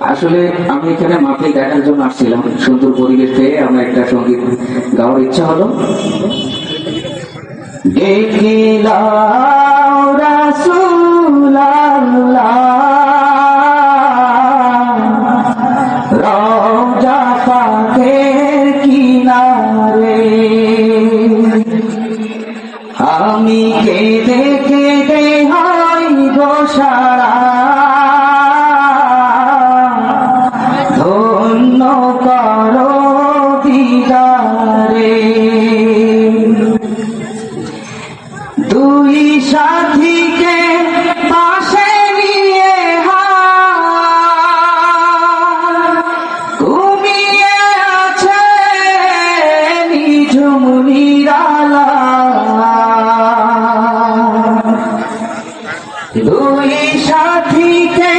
আসলে আমি এখানে মাঠে দেখার জন্য আসছিলাম। সুন্দর পরিবেশ পেয়ে আমার একটা সংগীত গাওয়ার ইচ্ছা হলো। আমি কেঁদে হাই দিদারে। দুই সাথীকে দুই সাথীকে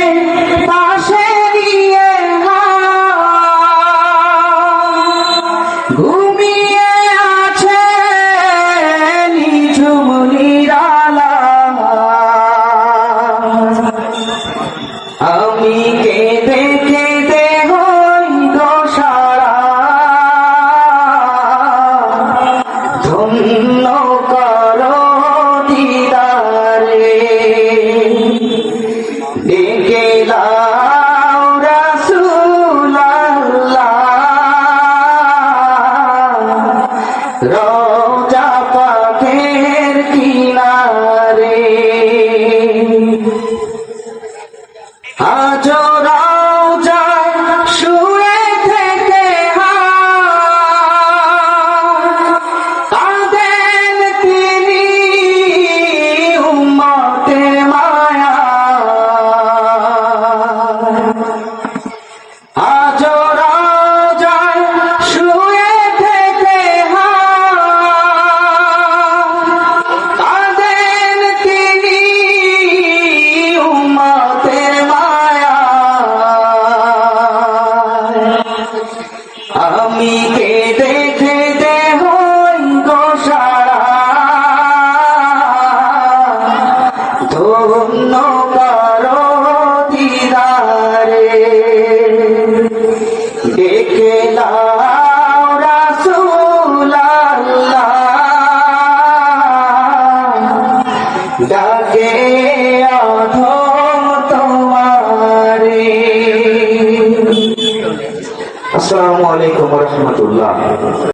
রওজা পাকের কিনারে আজো রওজায় শুয়ে থেকে কাঁদেন তিনি উম্মতে মায়া আমি কেঁদে কেঁদে হই গোসারা ধন্য করো দিদারে ডেকে অধম আলাইকুম রহমতুল্লাহ।